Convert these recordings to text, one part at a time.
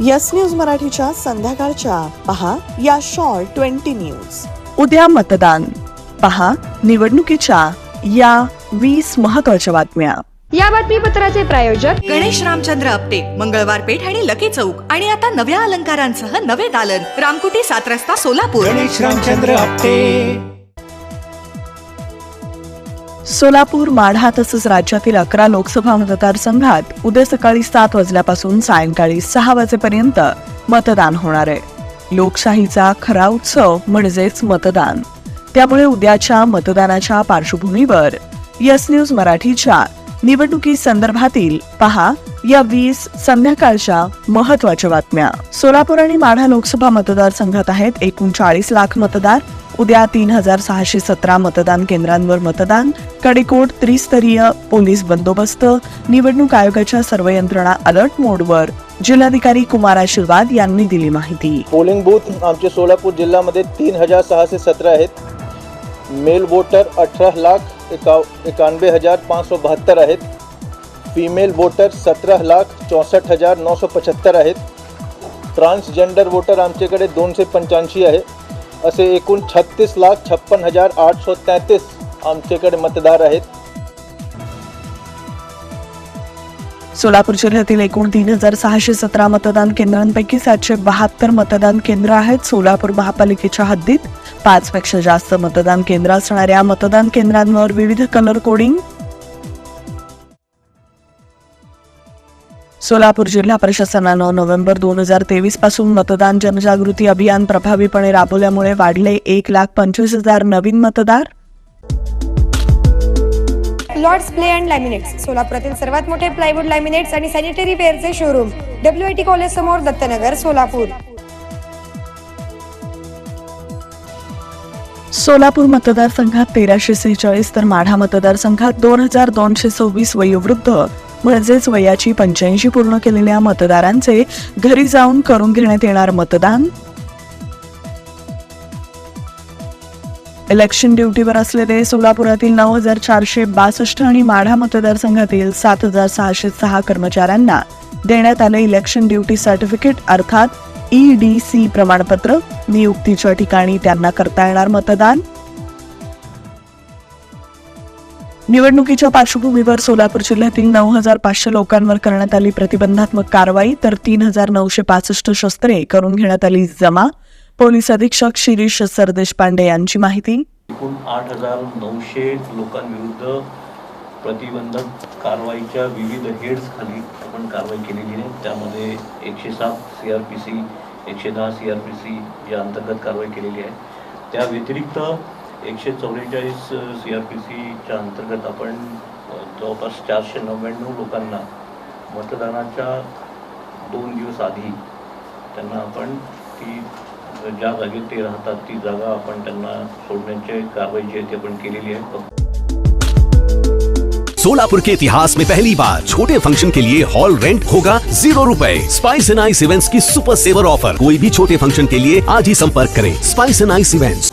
Yes news मराठीच्या संध्याकाळच्या. पहा या शॉर्ट ट्वेंटी न्यूज. उद्या मतदान. पहा निवडणुकीच्या या वीस महत्त्वाच्या बातम्या. या बातमीपत्राचे प्रायोजक गणेश रामचंद्र आपटे मंगळवार पेठ आणि लकी चौक. आणि आता नव्या अलंकारांसह नवे दालन. रामकुटी सात रस्ता सोलापूर. गणेश रामचंद्र आपटे. सोलापूर माढा तसंच राज्यातील अकरा लोकसभा मतदारसंघात उद्या सकाळी सात वाजल्यापासून सायंकाळी सहा वाजेपर्यंत मतदान होणार आहे. लोकशाहीचा खरा उत्सव म्हणजेच मतदान. त्यामुळे उद्याच्या मतदानाच्या पार्श्वभूमीवर यस न्यूज मराठीच्या निवडणुकी संदर्भातील पहा या वीस संध्याकाळच्या महत्त्वाच्या बातम्या. सोलापूर आणि माढा लोकसभा मतदारसंघात आहेत एकूण चाळीस लाख मतदार. उद्या तीन हजार सहाशे सतरा मतदान केंद्रांवर मतदान. कडेकोट त्रिस्तरीय पोलीस बंदोबस्त. निवडणूक आयोगाच्या सर्व यंत्रणा अलर्ट मोडवर. जिल्हाधिकारी कुमार आशीर्वाद यांनी दिली माहिती. पोलिंग बूथ आमचे सोलापूर जिल्ह्यामध्ये तीन हजार सहाशे सतरा आहेत. मेल वोटर अठरा लाख एका एकानवे हजार पाच सौ बहात्तर आहेत. फीमेल वोटर सतरा लाख चौसष्ट हजार नऊ सौ पचहत्तर आहेत. ट्रान्सजेंडर वोटर आमच्याकडे दोनशे पंच्याऐंशी आहे. असे एकूण छत्तीस लाख छप्पन हजार आठशे तेहतीस आमच्याकडे मतदार आहेत. सोलापूर जिल्ह्यातील एकूण तीन हजार सहाशे सतरा मतदान केंद्रांपैकी सातशे बहात्तर मतदान केंद्र आहेत. सोलापूर महापालिकेच्या हद्दीत पाचपेक्षा जास्त मतदान केंद्र असणाऱ्या मतदान केंद्रांवर विविध कलर कोडिंग सोलापूर जिल्हा प्रशासनानं नोव्हेंबर दोन हजार तेवीसपासून मतदान जनजागृती अभियान प्रभावीपणे राबवल्यामुळे वाढले एक लाख पंचवीस हजार नवीन मतदार. लॉर्ड्स प्ले अँड लॅमिनेट्स सोलापुरातील सर्वात मोठे प्लायवूड लॅमिनेट्स आणि sanitary वेअरचे showroom W I T college समोर दत्तनगर सोलापूर. सोलापूर मतदारसंघात तेराशे सेहेचाळीस तर माढा मतदारसंघात दोन हजार दोनशे सव्वीस वयोवृद्ध. म्हणजेच वयाची पंच्याऐंशी पूर्ण केलेल्या मतदारांचे घरी जाऊन करून घेण्यात येणार मतदान? इलेक्शन ड्युटीवर असलेले सोलापुरातील नऊ हजार चारशे बासष्ट आणि माढा मतदारसंघातील सात हजार सहाशे सहा कर्मचाऱ्यांना देण्यात आले इलेक्शन ड्युटी सर्टिफिकेट अर्थात ई डी सी प्रमाणपत्र. नियुक्तीच्या ठिकाणी त्यांना करता येणार मतदान. निवडणुकीच्या पार्श्वभूमीवर सोलापूर जिल्ह्यातील नऊ हजार पाचशे लोकांवर करण्यात आली प्रतिबंधात्मक कारवाई तर तीन हजार नऊशे पासष्ट शस्त्रे करून घेण्यात आली जमा. पोलीस अधीक्षक शिरीष सरदेशपांडे यांची माहिती. एकूण आठ हजार नऊशे लोकांविरुद्ध प्रतिबंधक कारवाईच्या विविध हेड्स खाली आपण कारवाई केलेली आहे. त्यामध्ये एकशे सात सी आर पी सी एकशे दहा सी आर पी सी या अंतर्गत कारवाई केलेली आहे. त्या व्यतिरिक्त एकशे चौवेचाळीस सी आर पी सीच्या अंतर्गत आपण जवळपास चारशे नव्याण्णव लोकांना मतदानाच्या दोन दिवस आधी त्यांना आपण ती, ज्या जागेत ते राहतात, ती जागा आपण त्यांना सोडण्याची कारवाई जी आहे ती आपण केलेली आहे. सोलापुर के इतिहास में पहली बार छोटे फ़ंक्शन के लिए हॉल रेंट होगा ज़ीरो रुपए। स्पाइस एंड आइस इवेंट्स की सुपर सेवर ऑफ़र कोई भी छोटे फ़ंक्शन के लिए आज ही संपर्क करें। Spice and Ice events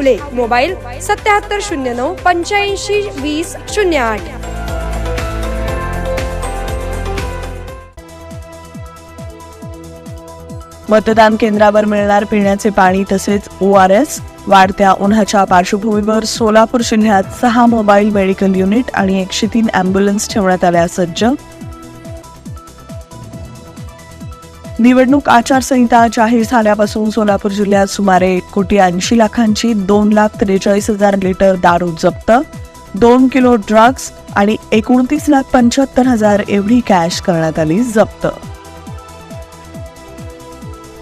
हावले mobile सत्याहत्तर शून्य नऊ पंच्याऐंशी वीस शून्य आठ. मतदान केंद्रावर मिळणार पिण्याचे पाणी तसेच ओ आर एस वाढत्या उन्हाच्या पार्श्वभूमीवर सोलापूर जिल्ह्यात सहा मोबाईल मेडिकल युनिट आणि एकशे तीन अँब्युलन्स ठेवण्यात आल्या सज्ज. निवडणूक आचारसंहिता जाहीर झाल्यापासून सोलापूर जिल्ह्यात सुमारे एक कोटी ऐंशी लाखांची दोन लाख त्रेचाळीस हजार लिटर दारू जप्त दोन किलो ड्रग्ज आणि एकोणतीस लाख पंच्याहत्तर हजार एवढी कॅश करण्यात आली जप्त.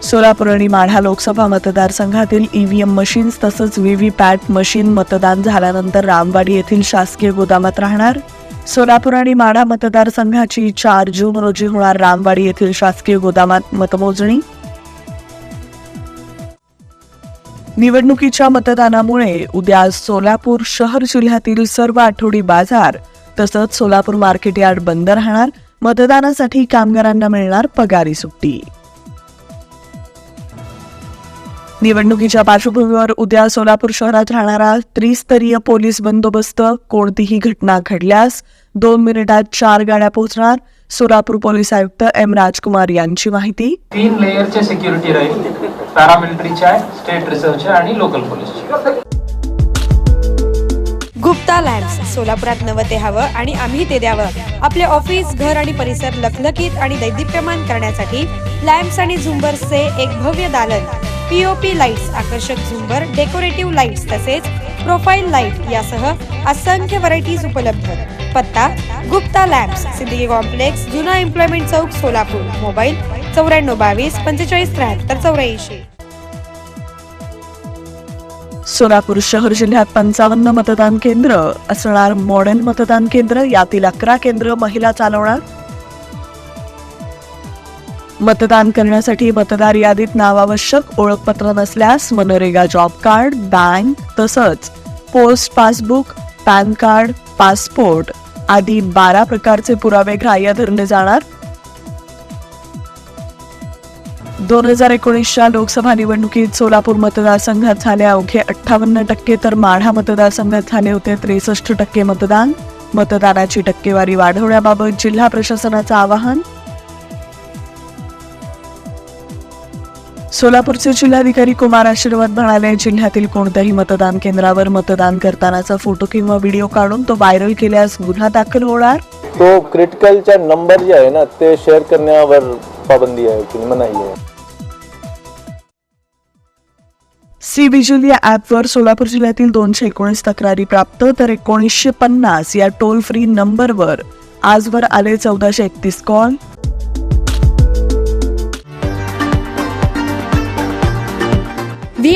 सोलापूर आणि माढा लोकसभा मतदारसंघातील ईव्हीएम मशीन्स तसंच व्हीव्हीपॅट मशीन मतदान झाल्यानंतर रामवाडी येथील शासकीय गोदामात राहणार सोलापूर आणि माढा मतदारसंघाची चार जून रोजी होणार रामवाडी येथील शासकीय गोदामात मतमोजणी. निवडणुकीच्या मतदानामुळे उद्या सोलापूर शहर जिल्ह्यातील सर्व आठवडी बाजार तसंच सोलापूर मार्केट यार्ड बंद राहणार मतदानासाठी कामगारांना मिळणार पगारी सुट्टी. निवडणुकीच्या पार्श्वभूमीवर उद्या सोलापूर शहरात राहणारा त्रिस्तरीय पोलीस बंदोबस्त कोणतीही घटना घडल्यास दोन मिनिटात चार गाड्या पोहोचणार सोलापूर पोलीस आयुक्त एम राजकुमार यांची माहिती. तीन लेयरचे सिक्युरिटी राहील. पॅरामिलिटरीच्या स्टेट रिझर्वच्या आणि लोकल पोलीसची. गुप्ता लॅम्प्स सोलापुरात नवं ते हवं आणि आम्ही ते द्यावं. आपले ऑफिस घर आणि परिसर लखलखीत आणि दैदिप्यमान करण्यासाठी लॅम्प्स आणि झुंबर्सचे एक भव्य दालन. पीओपी लाईट्स आकर्षक झुंबर डेकोरेटिव्ह लाईट्स तसेच प्रोफाईल लाइट यासह असंख्य व्हरायटीज उपलब्ध. पत्ता गुप्ता लॅम्प्स सिद्दीकी कॉम्प्लेक्स जुना एम्प्लॉयमेंट चौक सोलापूर. मोबाईल चौऱ्याण्णव बावीस पंचेचाळीस त्र्याहत्तर चौऱ्याऐंशी. सोलापूर शहर जिल्ह्यात पंचावन्न मतदान केंद्र असणार मॉडेल मतदान केंद्र यातील अकरा केंद्र महिला चालवणार. मतदान करण्यासाठी मतदार यादीत नाव आवश्यक ओळखपत्र नसल्यास मनरेगा जॉब कार्ड बँक तसंच post passbook PAN card passport आदी बारा प्रकारचे पुरावे ग्राह्य धरले जाणार. दोन हजार एकोणीसच्या लोकसभा निवडणुकीत सोलापूर मतदारसंघात झाले अवघे अठ्ठावन्न टक्के तर माढा मतदारसंघात झाले होते त्रेसष्ट टक्के मतदान. मतदानाची टक्केवारी वाढवण्याबाबत जिल्हा प्रशासनाचं आवाहन सोलापूरचे जिल्हाधिकारी कुमार आशीर्वाद म्हणाले जिल्ह्यातील कोणत्याही मतदान केंद्रावर मतदान करतानाचा फोटो किंवा व्हिडिओ काढून तो व्हायरल केल्यास गुन्हा दाखल होणार? तो क्रिटिकलच्या नंबर जे आहे ना ते शेअर करण्यावर पाबंदी आहे की मनाई आहे. सी विजिल या ॲपवर सोलापूर जिल्ह्यातील दोनशे एकोणीस तक्रारी प्राप्त तर एकोणीसशे पन्नास या टोल फ्री नंबरवर आजवर आले चौदाशे एकतीस कॉल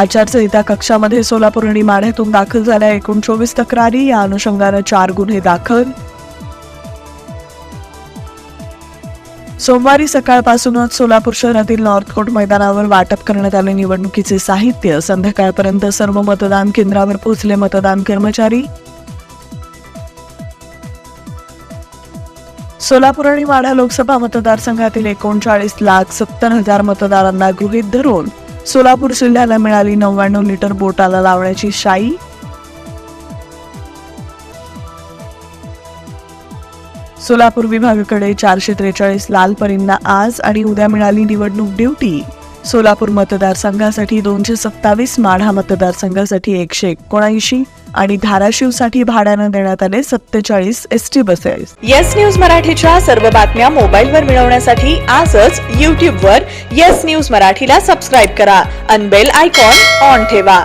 आचारसंहिता कक्षामध्ये सोलापूर आणि माढ्यातून दाखल झाल्या एकूण चोवीस तक्रारी. या अनुषंगानं चार गुन्हे दाखल. सोमवारी सकाळपासूनच सोलापूर शहरातील नॉर्थ कोर्ट मैदानावर वाटप करण्यात आले. निवडणुकीचे साहित्य संध्याकाळपर्यंत सर्व मतदान केंद्रावर पोहोचले. मतदान कर्मचारी सोलापूर आणि माढा लोकसभा मतदारसंघातील एकोणचाळीस लाख सत्तर हजार मतदारांना गृहीत धरून सोलापूर जिल्ह्याला मिळाली नव्याण्णव लिटर बोटाला लावण्याची शाई. सोलापूर विभागाकडे चारशे त्रेचाळीस लाल परींना आज आणि उद्या मिळाली निवडणूक ड्युटी. सोलापूर मतदारसंघासाठी दोनशे सत्तावीस माढा मतदारसंघासाठी एकशे एकोणऐंशी आणि धाराशिवसाठी भाड्यानं देण्यात आले सत्तेचाळीस S T buses. Yes News मराठीच्या सर्व बातम्या मोबाईलवर मिळवण्यासाठी आजच यूट्यूबवर येस न्यूज मराठीला सबस्क्राईब करा. अनबेल आयकॉन ऑन ठेवा.